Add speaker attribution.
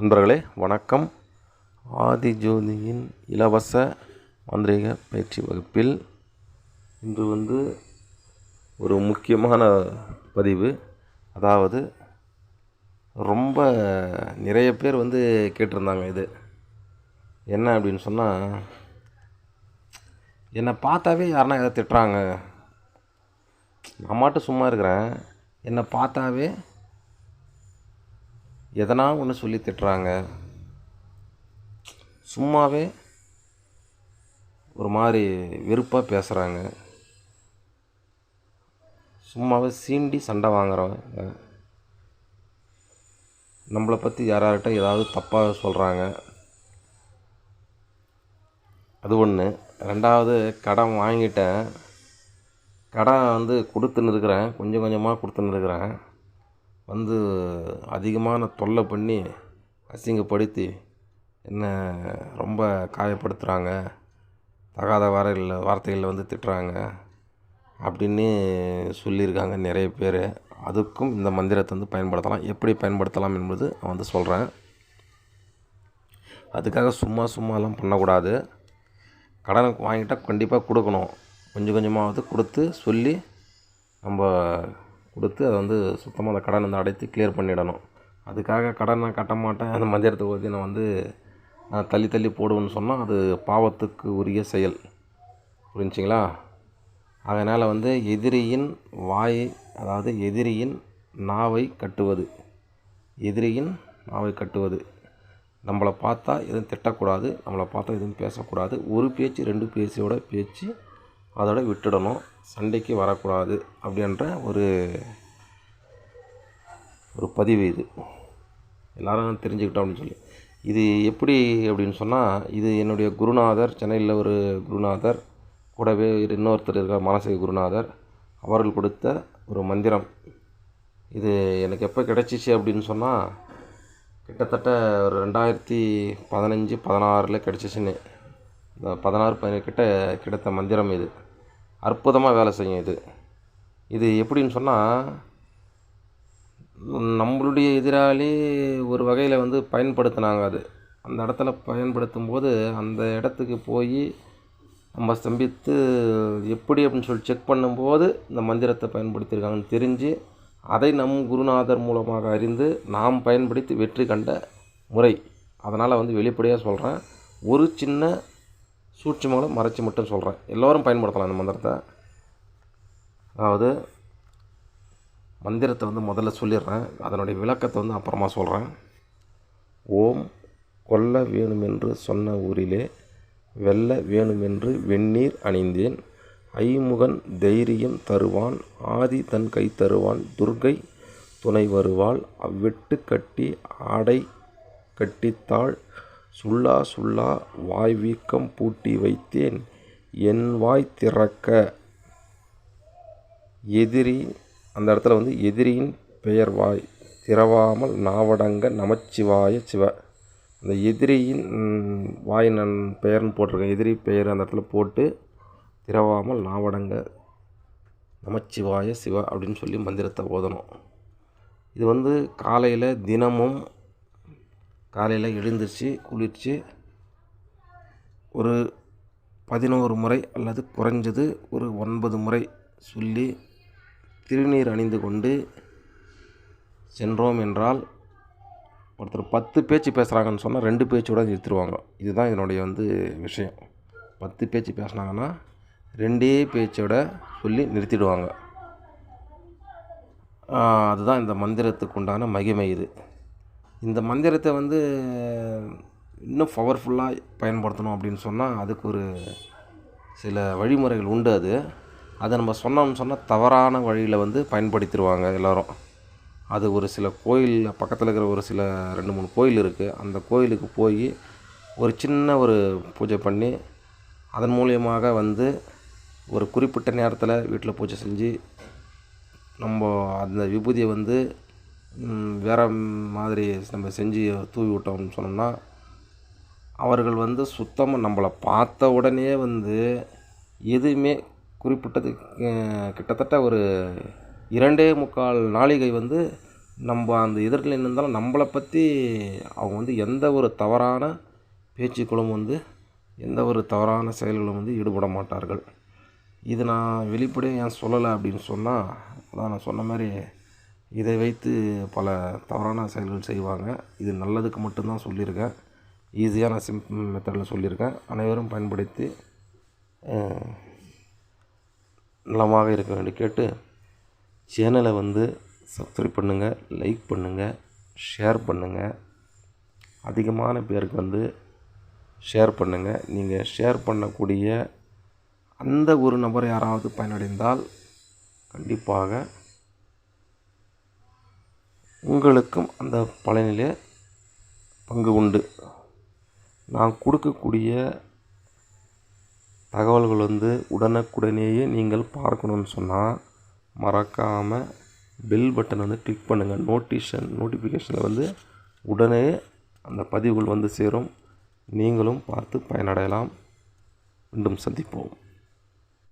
Speaker 1: நண்பர்களே வணக்கம். ஆதிஜோதியின் இலவச மாந்திரீக பயிற்சி வகுப்பில் இன்று வந்து ஒரு முக்கியமான பதிவு. அதாவது ரொம்ப நிறைய பேர் வந்து கேட்டிருந்தாங்க இது. என்ன அப்படின்னு சொன்னால் என்னை பார்த்தாவே யாருன்னா எதை திட்டுறாங்க. நான் மாட்டும் சும்மா இருக்கிறேன். என்னை பார்த்தாவே எதனா ஒன்று சொல்லி திட்டுறாங்க. சும்மாவே ஒரு மாதிரி வெறுப்பாக பேசுகிறாங்க சும்மாவே சீண்டி சண்டை வாங்குறவங்க. நம்மளை பற்றி யாரார்கிட்ட ஏதாவது தப்பாக சொல்கிறாங்க அது ஒன்று ரெண்டாவது கடன் வாங்கிட்டேன். கடன் வந்து கொடுத்துன்னு இருக்கிறேன். கொஞ்சம் கொஞ்சமாக கொடுத்துன்னு இருக்கிறேன். வந்து அதிகமான தொல்லை பண்ணி அசிங்கப்படுத்தி என்ன ரொம்ப காயப்படுத்துகிறாங்க தகாத வாரையில் வார்த்தைகளில் வந்து திட்டுறாங்க. அப்படின்னு சொல்லியிருக்காங்க நிறைய பேர். அதுக்கும் இந்த மந்திரத்தை வந்து பயன்படுத்தலாம். எப்படி பயன்படுத்தலாம் என்பது நான் வந்து சொல்கிறேன் அதுக்காக சும்மா சும்மாலாம் பண்ணக்கூடாது. கடன் வாங்கிட்டால் கண்டிப்பாக கொடுக்கணும். கொஞ்சம் கொஞ்சமாவது கொடுத்து சொல்லி நம்ம கொடுத்து அதை வந்து சுத்தமாக அந்த கடனை வந்து அடைத்து கிளியர் பண்ணிடணும். அதுக்காக கடன் நான் கட்ட மாட்டேன். அந்த மந்திரத்தை ஓதி நான் வந்து நான் தள்ளி தள்ளி போடுவேன்னு சொன்னால் அது பாவத்துக்கு உரிய செயல். புரிஞ்சிங்களா? அதனால் வந்து எதிரியின் வாயை அதாவது எதிரியின் நாவை கட்டுவது. எதிரியின் நாவை கட்டுவது. நம்மளை பார்த்தா எதுவும் திட்டக்கூடாது. நம்மளை பார்த்தா எதுவும் பேசக்கூடாது. ஒரு பேச்சு ரெண்டு பேச்சியோட பேச்சு அதோட விட்டுடணும். சண்டைக்கு வரக்கூடாது அப்படின்ற ஒரு ஒரு பதிவு இது. எல்லாரும் தெரிஞ்சுக்கிட்டோம் அப்படின்னு சொல்லி. இது எப்படி அப்படின்னு சொன்னால் இது என்னுடைய குருநாதர் சென்னையில் ஒரு குருநாதர் கூடவே இன்னொருத்தர் இருக்கார் மானசீக குருநாதர் அவர்கள் கொடுத்த ஒரு மந்திரம். இது எனக்கு எப்போ கிடச்சிச்சு அப்படின்னு சொன்னால் கிட்டத்தட்ட ஒரு ரெண்டாயிரத்தி பதினஞ்சு பதினாறில் கிடச்சிச்சின்னு. இந்த பதினாறு பதினேழு கிட்ட கிடைத்த மந்திரம் இது. அற்புதமாக வேலை செய்யும் இது. இது எப்படின்னு சொன்னால் நம்மளுடைய எதிராளி ஒரு வகையில் வந்து பயன்படுத்தினாங்க அது. அந்த இடத்துல பயன்படுத்தும் போது அந்த இடத்துக்கு போய் நம்ம ஸ்தம்பித்து எப்படி அப்படின்னு சொல்லி செக் பண்ணும்போது இந்த மந்திரத்தை பயன்படுத்தியிருக்காங்கன்னு தெரிஞ்சு அதை நம் குருநாதர் மூலமாக அறிந்து நாம் பயன்படுத்தி வெற்றி கண்ட முறை. அதனால் வந்து வெளிப்படையாக சொல்கிறேன் ஒரு சின்ன சூட்சமங்களை மறைச்சி மட்டும் சொல்கிறேன் எல்லோரும் பயன்படுத்தலாம் இந்த மந்திரத்தை. அதாவது மந்திரத்தை வந்து முதல்ல சொல்லிடுறேன். அதனுடைய விளக்கத்தை வந்து அப்புறமா சொல்கிறேன் ஓம் கொல்ல வேணுமென்று சொன்ன ஊரிலே வெல்ல வேணுமென்று வெந்நீர் அணிந்தேன். ஐமுகன் தைரியம் தருவான் ஆதி தன் கை தருவான் துர்கை துணை வருவாள். அவ்வெட்டு கட்டி ஆடை கட்டித்தாள். சுள்ளா சுள்ளா வாய் வீக்கம் பூட்டி வைத்தேன். என் வாய் திறக்க. எதிரி அந்த இடத்துல வந்து எதிரியின் பெயர் வாய். திறவாமல் நாவடங்க நமச்சிவாய சிவ. அந்த எதிரியின் வாய் நன் பெயர்னு போட்டிருக்கேன். எதிரி பெயர் அந்த இடத்துல போட்டு திறவாமல் நாவடங்க நமச்சிவாய சிவ அப்படின்னு சொல்லி மந்திரத்தை ஓதணும். இது வந்து காலையில் தினமும் காலையில் எழுந்திரிச்சு குளிர்ச்சி. ஒரு பதினோரு முறை அல்லது குறைஞ்சது ஒரு ஒன்பது முறை சொல்லி திருநீர் அணிந்து கொண்டு சென்றோம் என்றால் ஒருத்தர் பத்து பேச்சு பேசுகிறாங்கன்னு சொன்னால் ரெண்டு பேச்சோட நிறுத்திடுவாங்க. இதுதான் இதனுடைய வந்து விஷயம். பத்து பேச்சு பேசுனாங்கன்னா ரெண்டே பேச்சோட சொல்லி நிறுத்திடுவாங்க. அதுதான் இந்த மந்திரத்துக்கு உண்டான மகிமை இது. இந்த மந்திரத்தை வந்து இன்னும் பவர்ஃபுல்லாக பயன்படுத்தணும் அப்படின்னு சொன்னால் அதுக்கு ஒரு சில வழிமுறைகள் உண்டு அது. அதை நம்ம சொன்னோம்னு சொன்னால் தவறான வழியில் வந்து பயன்படுத்திடுவாங்க எல்லோரும். அது ஒரு சில கோயில் பக்கத்தில் இருக்கிற ஒரு சில ரெண்டு மூணு கோயில் இருக்குது அந்த கோயிலுக்கு போய் ஒரு சின்ன ஒரு பூஜை பண்ணி அதன் மூலியமாக வந்து ஒரு குறிப்பிட்ட நேரத்தில் வீட்டில் பூஜை செஞ்சு நம்ம அந்த விபூதியை வந்து வேறு மாதிரி நம்ம செஞ்சு தூவி விட்டோம்னு சொன்னோம்னா அவர்கள் வந்து சுத்தமாக நம்மளை பார்த்த உடனே வந்து எதுவுமே குறிப்பிட்டது கிட்டத்தட்ட ஒரு இரண்டே முக்கால் நாளிகை வந்து நம்ம அந்த எதிரில் இருந்தாலும் நம்மளை பற்றி அவங்க வந்து எந்த ஒரு தவறான பேச்சுக்களும் வந்து எந்த ஒரு தவறான செயல்களும் வந்து ஈடுபட மாட்டார்கள். இது நான் வெளிப்படையாக ஏன் சொல்லலை அப்படின்னு சொன்னால் அதான் நான் சொன்ன மாதிரி இதை வைத்து பல தவறான செயல்கள் செய்வாங்க. இது நல்லதுக்கு மட்டும்தான் சொல்லியிருக்கேன். ஈஸியான சிம் மெத்தடில் சொல்லியிருக்கேன். அனைவரும் பயன்படுத்தி நலமாக இருக்க வேண்டி கேட்டு சேனலை வந்து சப்ஸ்கிரைப் பண்ணுங்கள் லைக் பண்ணுங்கள் ஷேர் பண்ணுங்கள் அதிகமான பேருக்கு வந்து ஷேர் பண்ணுங்கள் நீங்கள் ஷேர் பண்ணக்கூடிய அந்த ஒரு நபர் யாராவது பயனடைந்தால் கண்டிப்பாக உங்களுக்கும் அந்த பலனில் பங்கு உண்டு. நான் கொடுக்கக்கூடிய தகவல்கள் வந்து உடனுக்குடனேயே நீங்கள் பார்க்கணுன்னு சொன்னால் மறக்காமல் பெல் பட்டன் வந்து கிளிக் பண்ணுங்கள் நோட்டிஷன் நோட்டிஃபிகேஷனில் வந்து உடனே அந்த பதிவுகள் வந்து சேரும். நீங்களும் பார்த்து பயனடையலாம். மீண்டும் சந்திப்போம்.